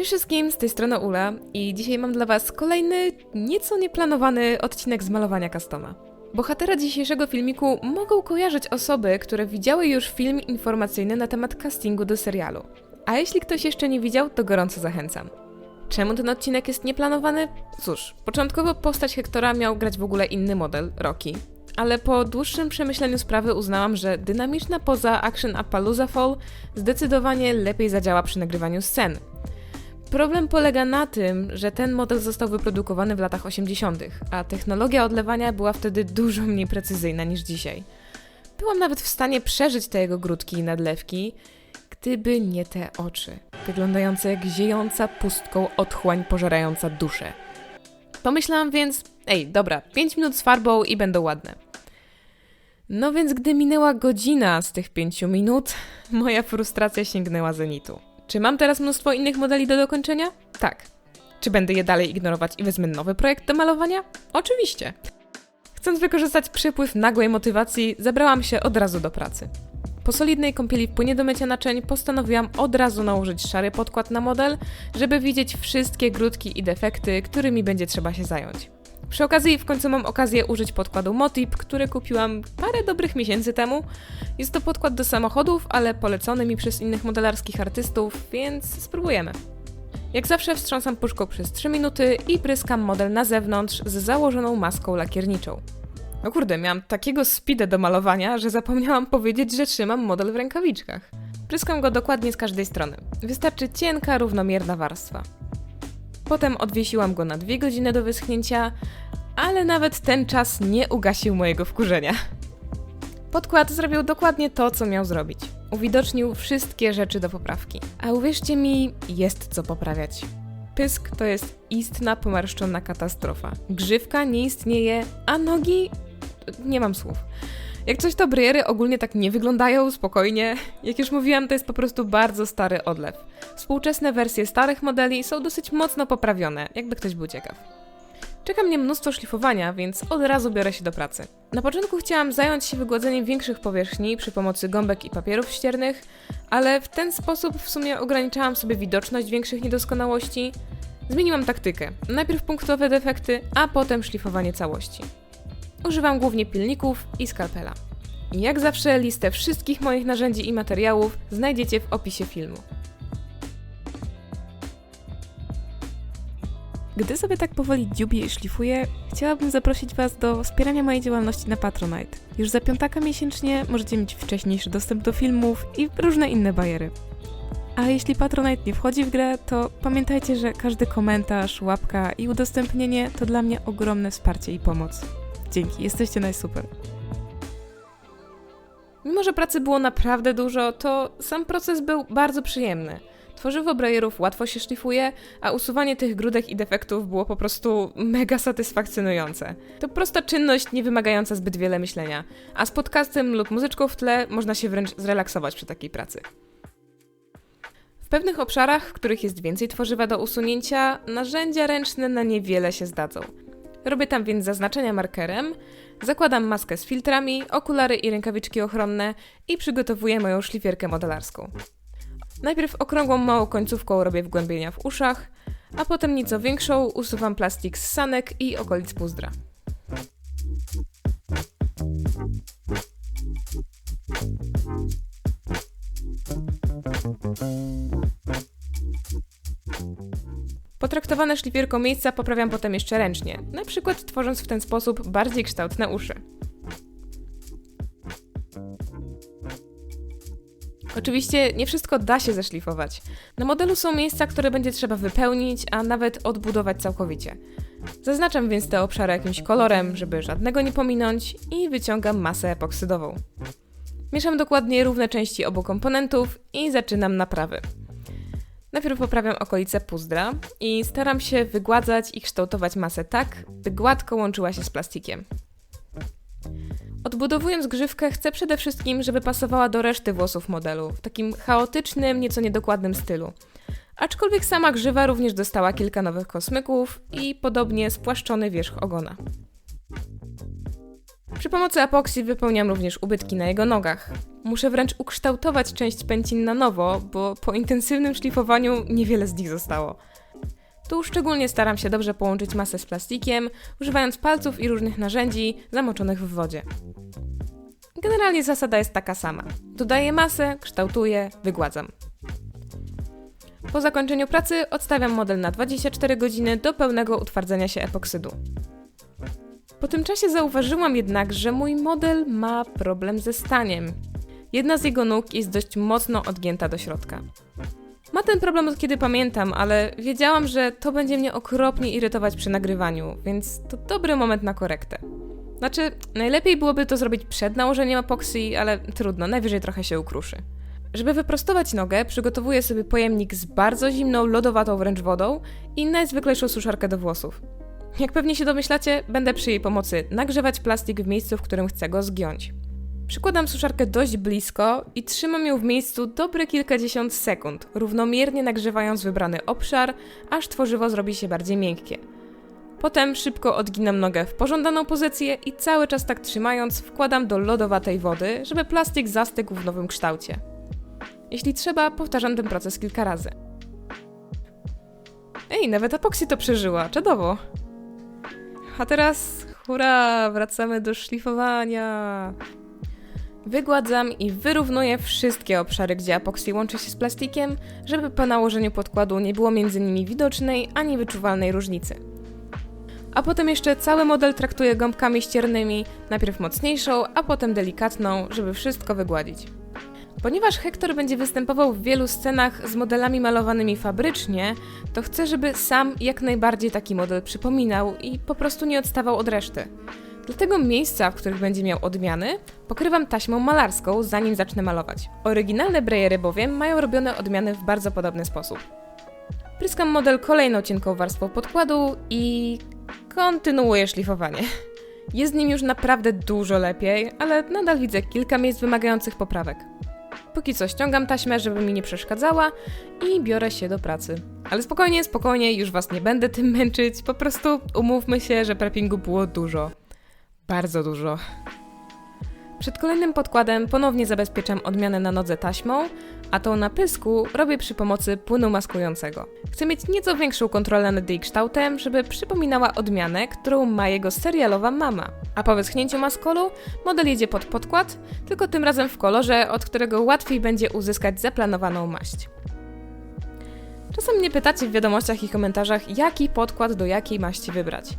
Cześć wszystkim, z tej strony Ula i dzisiaj mam dla Was kolejny, nieco nieplanowany odcinek z malowania customa. Bohatera dzisiejszego filmiku mogą kojarzyć osoby, które widziały już film informacyjny na temat castingu do serialu. A jeśli ktoś jeszcze nie widział, to gorąco zachęcam. Czemu ten odcinek jest nieplanowany? Cóż, początkowo postać Hektora miał grać w ogóle inny model, Rocky. Ale po dłuższym przemyśleniu sprawy uznałam, że dynamiczna poza Action Appaloosa Fall zdecydowanie lepiej zadziała przy nagrywaniu scen. Problem polega na tym, że ten model został wyprodukowany w latach 80., a technologia odlewania była wtedy dużo mniej precyzyjna niż dzisiaj. Byłam nawet w stanie przeżyć te jego grudki i nadlewki, gdyby nie te oczy, wyglądające jak ziejąca pustką otchłań pożerająca duszę. Pomyślałam więc, ej, dobra, 5 minut z farbą i będą ładne. No więc gdy minęła godzina z tych 5 minut, moja frustracja sięgnęła zenitu. Czy mam teraz mnóstwo innych modeli do dokończenia? Tak. Czy będę je dalej ignorować i wezmę nowy projekt do malowania? Oczywiście. Chcąc wykorzystać przypływ nagłej motywacji, zabrałam się od razu do pracy. Po solidnej kąpieli w płynie do mycia naczyń postanowiłam od razu nałożyć szary podkład na model, żeby widzieć wszystkie grudki i defekty, którymi będzie trzeba się zająć. Przy okazji w końcu mam okazję użyć podkładu Motip, który kupiłam parę dobrych miesięcy temu. Jest to podkład do samochodów, ale polecony mi przez innych modelarskich artystów, więc spróbujemy. Jak zawsze wstrząsam puszką przez 3 minuty i pryskam model na zewnątrz z założoną maską lakierniczą. No kurde, miałam takiego speeda do malowania, że zapomniałam powiedzieć, że trzymam model w rękawiczkach. Pryskam go dokładnie z każdej strony. Wystarczy cienka, równomierna warstwa. Potem odwiesiłam go na dwie godziny do wyschnięcia, ale nawet ten czas nie ugasił mojego wkurzenia. Podkład zrobił dokładnie to, co miał zrobić. Uwidocznił wszystkie rzeczy do poprawki. A uwierzcie mi, jest co poprawiać. Pysk to jest istna pomarszczona katastrofa. Grzywka nie istnieje, a nogi... nie mam słów. Jak coś to briery ogólnie tak nie wyglądają, spokojnie. Jak już mówiłam, to jest po prostu bardzo stary odlew. Współczesne wersje starych modeli są dosyć mocno poprawione, jakby ktoś był ciekaw. Czeka mnie mnóstwo szlifowania, więc od razu biorę się do pracy. Na początku chciałam zająć się wygładzeniem większych powierzchni przy pomocy gąbek i papierów ściernych, ale w ten sposób w sumie ograniczałam sobie widoczność większych niedoskonałości. Zmieniłam taktykę. Najpierw punktowe defekty, a potem szlifowanie całości. Używam głównie pilników i skalpela. Jak zawsze listę wszystkich moich narzędzi i materiałów znajdziecie w opisie filmu. Gdy sobie tak powoli dziubię i szlifuję, chciałabym zaprosić Was do wspierania mojej działalności na Patronite. Już za piątaka miesięcznie możecie mieć wcześniejszy dostęp do filmów i różne inne bajery. A jeśli Patronite nie wchodzi w grę, to pamiętajcie, że każdy komentarz, łapka i udostępnienie to dla mnie ogromne wsparcie i pomoc. Dzięki, jesteście najsuper. Mimo, że pracy było naprawdę dużo, to sam proces był bardzo przyjemny. Tworzywo brajerów łatwo się szlifuje, a usuwanie tych grudek i defektów było po prostu mega satysfakcjonujące. To prosta czynność, nie wymagająca zbyt wiele myślenia, a z podcastem lub muzyczką w tle można się wręcz zrelaksować przy takiej pracy. W pewnych obszarach, w których jest więcej tworzywa do usunięcia, narzędzia ręczne na niewiele się zdadzą. Robię tam więc zaznaczenia markerem, zakładam maskę z filtrami, okulary i rękawiczki ochronne i przygotowuję moją szlifierkę modelarską. Najpierw okrągłą małą końcówką robię wgłębienia w uszach, a potem nieco większą usuwam plastik z sanek i okolic puzdra. Potraktowane szlifierką miejsca poprawiam potem jeszcze ręcznie, na przykład tworząc w ten sposób bardziej kształtne uszy. Oczywiście nie wszystko da się zeszlifować. Na modelu są miejsca, które będzie trzeba wypełnić, a nawet odbudować całkowicie. Zaznaczam więc te obszary jakimś kolorem, żeby żadnego nie pominąć i wyciągam masę epoksydową. Mieszam dokładnie równe części obu komponentów i zaczynam naprawy. Najpierw poprawiam okolice puzdra i staram się wygładzać i kształtować masę tak, by gładko łączyła się z plastikiem. Odbudowując grzywkę, chcę przede wszystkim, żeby pasowała do reszty włosów modelu, w takim chaotycznym, nieco niedokładnym stylu. Aczkolwiek sama grzywa również dostała kilka nowych kosmyków i podobnie spłaszczony wierzch ogona. Przy pomocy epoksji wypełniam również ubytki na jego nogach. Muszę wręcz ukształtować część pęcin na nowo, bo po intensywnym szlifowaniu niewiele z nich zostało. Tu szczególnie staram się dobrze połączyć masę z plastikiem, używając palców i różnych narzędzi zamoczonych w wodzie. Generalnie zasada jest taka sama. Dodaję masę, kształtuję, wygładzam. Po zakończeniu pracy odstawiam model na 24 godziny do pełnego utwardzenia się epoksydu. Po tym czasie zauważyłam jednak, że mój model ma problem ze staniem. Jedna z jego nóg jest dość mocno odgięta do środka. Ma ten problem od kiedy pamiętam, ale wiedziałam, że to będzie mnie okropnie irytować przy nagrywaniu, więc to dobry moment na korektę. Znaczy, najlepiej byłoby to zrobić przed nałożeniem epoksji, ale trudno, najwyżej trochę się ukruszy. Żeby wyprostować nogę, przygotowuję sobie pojemnik z bardzo zimną, lodowatą wręcz wodą i najzwyklejszą suszarkę do włosów. Jak pewnie się domyślacie, będę przy jej pomocy nagrzewać plastik w miejscu, w którym chcę go zgiąć. Przykładam suszarkę dość blisko i trzymam ją w miejscu dobre kilkadziesiąt sekund, równomiernie nagrzewając wybrany obszar, aż tworzywo zrobi się bardziej miękkie. Potem szybko odginam nogę w pożądaną pozycję i cały czas tak trzymając wkładam do lodowatej wody, żeby plastik zastygł w nowym kształcie. Jeśli trzeba, powtarzam ten proces kilka razy. Ej, nawet epoksy to przeżyła, czadowo. A teraz, hurra, wracamy do szlifowania. Wygładzam i wyrównuję wszystkie obszary, gdzie epoksy łączy się z plastikiem, żeby po nałożeniu podkładu nie było między nimi widocznej ani wyczuwalnej różnicy. A potem jeszcze cały model traktuję gąbkami ściernymi, najpierw mocniejszą, a potem delikatną, żeby wszystko wygładzić. Ponieważ Hector będzie występował w wielu scenach z modelami malowanymi fabrycznie, to chcę, żeby sam jak najbardziej taki model przypominał i po prostu nie odstawał od reszty. Dlatego miejsca, w których będzie miał odmiany, pokrywam taśmą malarską, zanim zacznę malować. Oryginalne brejery bowiem mają robione odmiany w bardzo podobny sposób. Pryskam model kolejną cienką warstwą podkładu i kontynuuję szlifowanie. Jest nim już naprawdę dużo lepiej, ale nadal widzę kilka miejsc wymagających poprawek. Póki co ściągam taśmę, żeby mi nie przeszkadzała i biorę się do pracy. Ale spokojnie, spokojnie, już was nie będę tym męczyć, po prostu umówmy się, że preppingu było dużo. Bardzo dużo. Przed kolejnym podkładem ponownie zabezpieczam odmianę na nodze taśmą, a tą na pysku robię przy pomocy płynu maskującego. Chcę mieć nieco większą kontrolę nad jej kształtem, żeby przypominała odmianę, którą ma jego serialowa mama. A po wyschnięciu maskolu model jedzie pod podkład, tylko tym razem w kolorze, od którego łatwiej będzie uzyskać zaplanowaną maść. Czasem mnie pytacie w wiadomościach i komentarzach, jaki podkład do jakiej maści wybrać.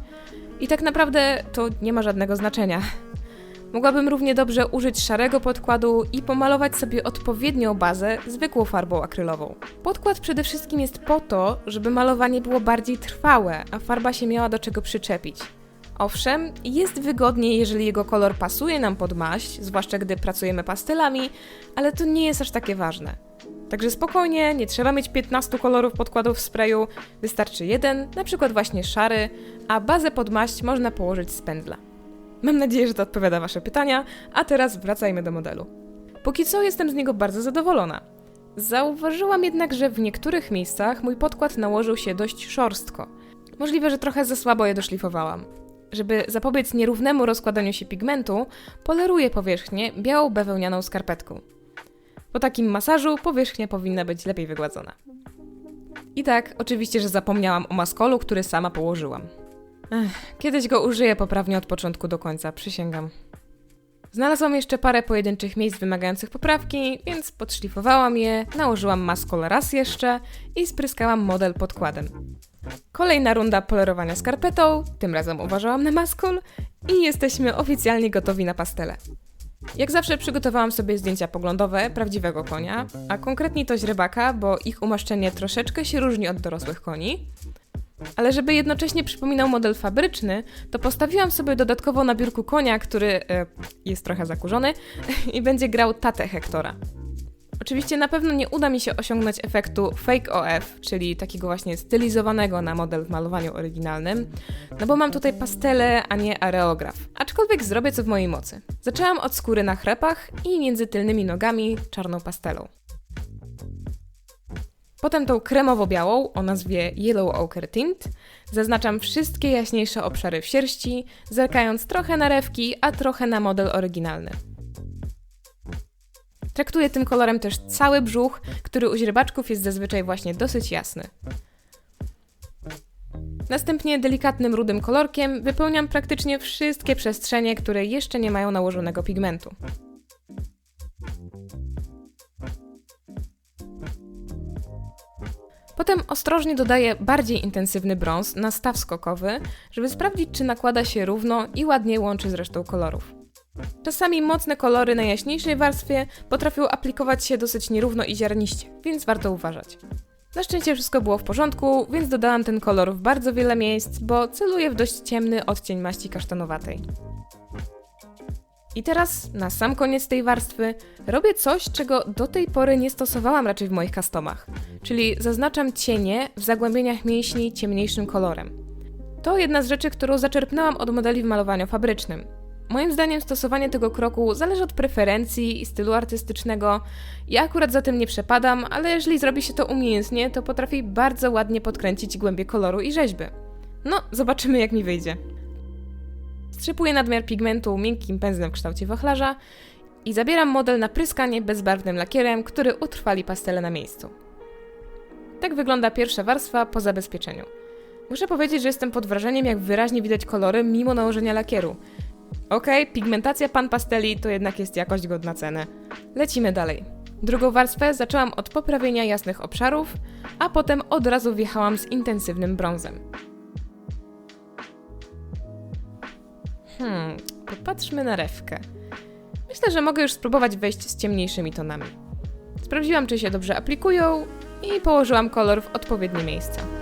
I tak naprawdę to nie ma żadnego znaczenia. Mogłabym równie dobrze użyć szarego podkładu i pomalować sobie odpowiednią bazę zwykłą farbą akrylową. Podkład przede wszystkim jest po to, żeby malowanie było bardziej trwałe, a farba się miała do czego przyczepić. Owszem, jest wygodniej, jeżeli jego kolor pasuje nam pod maść, zwłaszcza gdy pracujemy pastelami, ale to nie jest aż takie ważne. Także spokojnie, nie trzeba mieć 15 kolorów podkładów w sprayu, wystarczy jeden, na przykład właśnie szary, a bazę pod maść można położyć z pędzla. Mam nadzieję, że to odpowiada Wasze pytania, a teraz wracajmy do modelu. Póki co jestem z niego bardzo zadowolona. Zauważyłam jednak, że w niektórych miejscach mój podkład nałożył się dość szorstko. Możliwe, że trochę za słabo je doszlifowałam. Żeby zapobiec nierównemu rozkładaniu się pigmentu, poleruję powierzchnię białą bawełnianą skarpetką. Po takim masażu powierzchnia powinna być lepiej wygładzona. I tak, oczywiście, że zapomniałam o maskolu, który sama położyłam. Ech, kiedyś go użyję poprawnie od początku do końca, przysięgam. Znalazłam jeszcze parę pojedynczych miejsc wymagających poprawki, więc podszlifowałam je, nałożyłam maskol raz jeszcze i spryskałam model podkładem. Kolejna runda polerowania skarpetą, tym razem uważałam na maskol i jesteśmy oficjalnie gotowi na pastele. Jak zawsze przygotowałam sobie zdjęcia poglądowe prawdziwego konia, a konkretnie to źrebaka, bo ich umaszczenie troszeczkę się różni od dorosłych koni. Ale żeby jednocześnie przypominał model fabryczny, to postawiłam sobie dodatkowo na biurku konia, który e, jest trochę zakurzony i będzie grał tatę Hektora. Oczywiście na pewno nie uda mi się osiągnąć efektu fake OF, czyli takiego właśnie stylizowanego na model w malowaniu oryginalnym, no bo mam tutaj pastele, a nie areograf. Aczkolwiek zrobię co w mojej mocy. Zaczęłam od skóry na chrepach i między tylnymi nogami czarną pastelą. Potem tą kremowo-białą o nazwie Yellow Ochre Tint Zaznaczam wszystkie jaśniejsze obszary w sierści, zerkając trochę na rewki, a trochę na model oryginalny. Traktuję tym kolorem też cały brzuch, który u źrebaczków jest zazwyczaj właśnie dosyć jasny. Następnie delikatnym rudym kolorkiem wypełniam praktycznie wszystkie przestrzenie, które jeszcze nie mają nałożonego pigmentu. Potem ostrożnie dodaję bardziej intensywny brąz na staw skokowy, żeby sprawdzić, czy nakłada się równo i ładnie łączy z resztą kolorów. Czasami mocne kolory na jaśniejszej warstwie potrafią aplikować się dosyć nierówno i ziarniście, więc warto uważać. Na szczęście wszystko było w porządku, więc dodałam ten kolor w bardzo wiele miejsc, bo celuję w dość ciemny odcień maści kasztanowatej. I teraz, na sam koniec tej warstwy, robię coś, czego do tej pory nie stosowałam raczej w moich customach, czyli zaznaczam cienie w zagłębieniach mięśni ciemniejszym kolorem. To jedna z rzeczy, którą zaczerpnęłam od modeli w malowaniu fabrycznym. Moim zdaniem stosowanie tego kroku zależy od preferencji i stylu artystycznego. Ja akurat za tym nie przepadam, ale jeżeli zrobi się to umiejętnie, to potrafi bardzo ładnie podkręcić głębię koloru i rzeźby. No, zobaczymy jak mi wyjdzie. Strzypuję nadmiar pigmentu miękkim pędzlem w kształcie wachlarza i zabieram model na pryskanie bezbarwnym lakierem, który utrwali pastele na miejscu. Tak wygląda pierwsza warstwa po zabezpieczeniu. Muszę powiedzieć, że jestem pod wrażeniem, jak wyraźnie widać kolory mimo nałożenia lakieru. Okej, pigmentacja pan pasteli to jednak jest jakość godna ceny. Lecimy dalej. Drugą warstwę zaczęłam od poprawienia jasnych obszarów, a potem od razu wjechałam z intensywnym brązem. Hmm, popatrzmy na rewkę. Myślę, że mogę już spróbować wejść z ciemniejszymi tonami. Sprawdziłam, czy się dobrze aplikują i położyłam kolor w odpowiednie miejsca.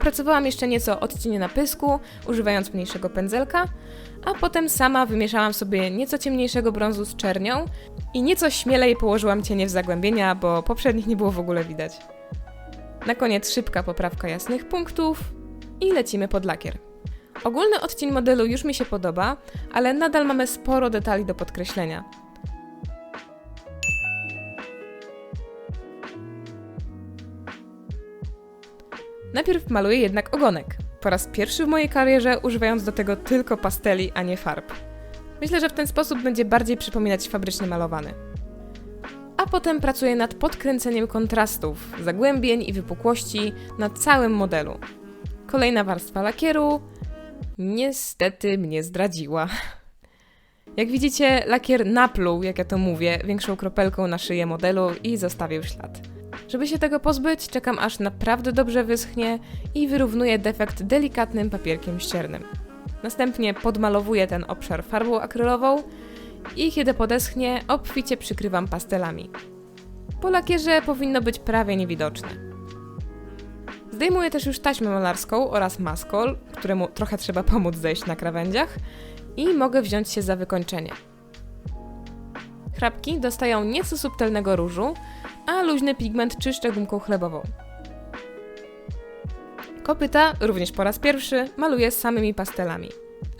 Dopracowałam jeszcze nieco odcienie na pysku, używając mniejszego pędzelka, a potem sama wymieszałam sobie nieco ciemniejszego brązu z czernią i nieco śmielej położyłam cienie w zagłębienia, bo poprzednich nie było w ogóle widać. Na koniec szybka poprawka jasnych punktów i lecimy pod lakier. Ogólny odcień modelu już mi się podoba, ale nadal mamy sporo detali do podkreślenia. Najpierw maluję jednak ogonek. Po raz pierwszy w mojej karierze używając do tego tylko pasteli, a nie farb. Myślę, że w ten sposób będzie bardziej przypominać fabrycznie malowany. A potem pracuję nad podkręceniem kontrastów, zagłębień i wypukłości na całym modelu. Kolejna warstwa lakieru niestety mnie zdradziła. Jak widzicie, lakier napluł, jak ja to mówię, większą kropelką na szyję modelu i zostawił ślad. Żeby się tego pozbyć, czekam aż naprawdę dobrze wyschnie i wyrównuję defekt delikatnym papierkiem ściernym. Następnie podmalowuję ten obszar farbą akrylową i kiedy podeschnie, obficie przykrywam pastelami. Po lakierze powinno być prawie niewidoczne. Zdejmuję też już taśmę malarską oraz maskol, któremu trochę trzeba pomóc zejść na krawędziach i mogę wziąć się za wykończenie. Chrapki dostają nieco subtelnego różu, a luźny pigment czyszczę gumką chlebową. Kopyta, również po raz pierwszy, maluję samymi pastelami.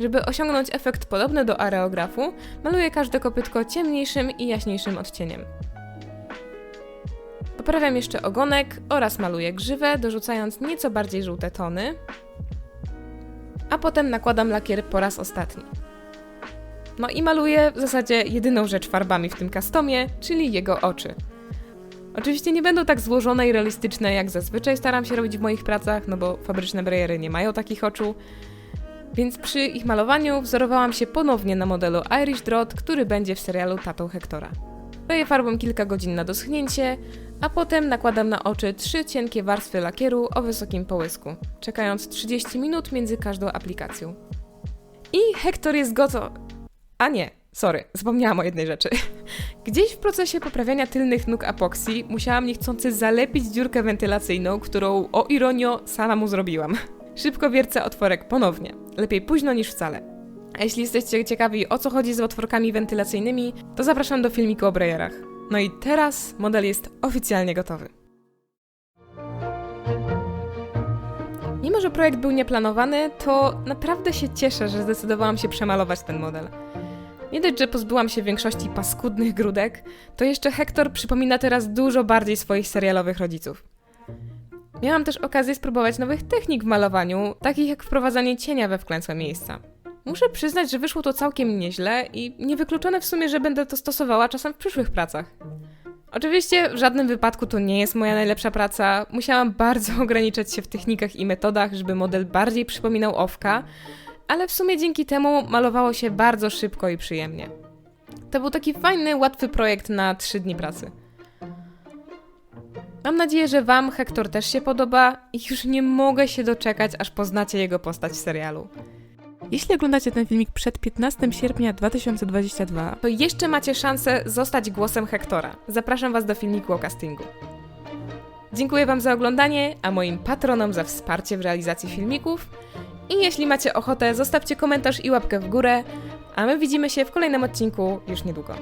Żeby osiągnąć efekt podobny do areografu, maluję każde kopytko ciemniejszym i jaśniejszym odcieniem. Poprawiam jeszcze ogonek oraz maluję grzywę, dorzucając nieco bardziej żółte tony, a potem nakładam lakier po raz ostatni. No i maluję w zasadzie jedyną rzecz farbami w tym customie, czyli jego oczy. Oczywiście nie będą tak złożone i realistyczne, jak zazwyczaj staram się robić w moich pracach, no bo fabryczne brajery nie mają takich oczu. Więc przy ich malowaniu wzorowałam się ponownie na modelu Irish Drot, który będzie w serialu Tatą Hektora. Daję farbą kilka godzin na doschnięcie, a potem nakładam na oczy trzy cienkie warstwy lakieru o wysokim połysku, czekając 30 minut między każdą aplikacją. I Hektor jest gotowy. A nie, sorry, zapomniałam o jednej rzeczy. Gdzieś w procesie poprawiania tylnych nóg apoksji musiałam niechcący zalepić dziurkę wentylacyjną, którą, o ironio, sama mu zrobiłam. Szybko wiercę otworek ponownie. Lepiej późno niż wcale. A jeśli jesteście ciekawi o co chodzi z otworkami wentylacyjnymi, to zapraszam do filmiku o brajerach. No i teraz model jest oficjalnie gotowy. Mimo, że projekt był nieplanowany, to naprawdę się cieszę, że zdecydowałam się przemalować ten model. Nie dość, że pozbyłam się większości paskudnych grudek, to jeszcze Hektor przypomina teraz dużo bardziej swoich serialowych rodziców. Miałam też okazję spróbować nowych technik w malowaniu, takich jak wprowadzanie cienia we wklęsłe miejsca. Muszę przyznać, że wyszło to całkiem nieźle i niewykluczone w sumie, że będę to stosowała czasem w przyszłych pracach. Oczywiście w żadnym wypadku to nie jest moja najlepsza praca. Musiałam bardzo ograniczać się w technikach i metodach, żeby model bardziej przypominał owka, ale w sumie dzięki temu malowało się bardzo szybko i przyjemnie. To był taki fajny, łatwy projekt na 3 dni pracy. Mam nadzieję, że Wam Hektor też się podoba i już nie mogę się doczekać, aż poznacie jego postać w serialu. Jeśli oglądacie ten filmik przed 15 sierpnia 2022, to jeszcze macie szansę zostać głosem Hektora. Zapraszam Was do filmiku o castingu. Dziękuję Wam za oglądanie, a moim patronom za wsparcie w realizacji filmików. I jeśli macie ochotę, zostawcie komentarz i łapkę w górę, a my widzimy się w kolejnym odcinku już niedługo.